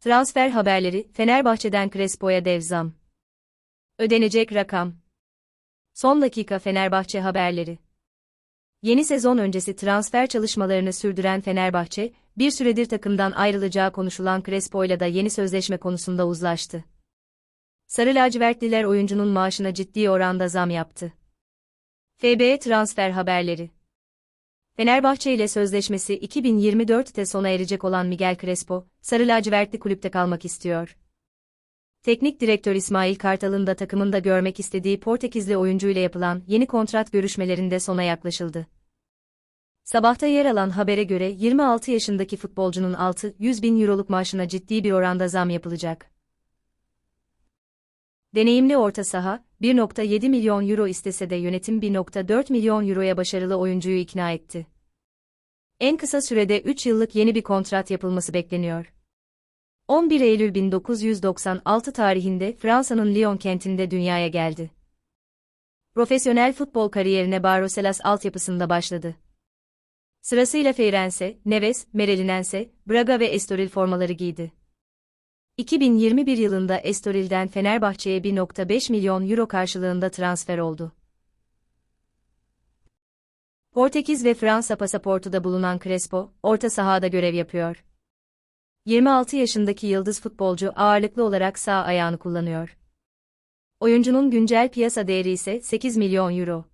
Transfer haberleri, Fenerbahçe'den Crespo'ya dev zam. Ödenecek rakam. Son dakika Fenerbahçe haberleri. Yeni sezon öncesi transfer çalışmalarını sürdüren Fenerbahçe, bir süredir takımdan ayrılacağı konuşulan Crespo'yla da yeni sözleşme konusunda uzlaştı. Sarı lacivertliler oyuncunun maaşına ciddi oranda zam yaptı. FB transfer haberleri. Fenerbahçe ile sözleşmesi 2024'te sona erecek olan Miguel Crespo, Sarı lacivertli kulüpte kalmak istiyor. Teknik direktör İsmail Kartal'ın da takımında görmek istediği Portekizli oyuncuyla yapılan yeni kontrat görüşmelerinde sona yaklaşıldı. Sabahta yer alan habere göre 26 yaşındaki futbolcunun 600 bin euroluk maaşına ciddi bir oranda zam yapılacak. Deneyimli orta saha, 1.7 milyon euro istese de yönetim 1.4 milyon euroya başarılı oyuncuyu ikna etti. En kısa sürede 3 yıllık yeni bir kontrat yapılması bekleniyor. 11 Eylül 1996 tarihinde Fransa'nın Lyon kentinde dünyaya geldi. Profesyonel futbol kariyerine Barcelos altyapısında başladı. Sırasıyla Feirense, Neves, Merelinense, Braga ve Estoril formaları giydi. 2021 yılında Estoril'den Fenerbahçe'ye 1.5 milyon euro karşılığında transfer oldu. Portekiz ve Fransa pasaportu da bulunan Crespo, orta sahada görev yapıyor. 26 yaşındaki yıldız futbolcu ağırlıklı olarak sağ ayağını kullanıyor. Oyuncunun güncel piyasa değeri ise 8 milyon euro.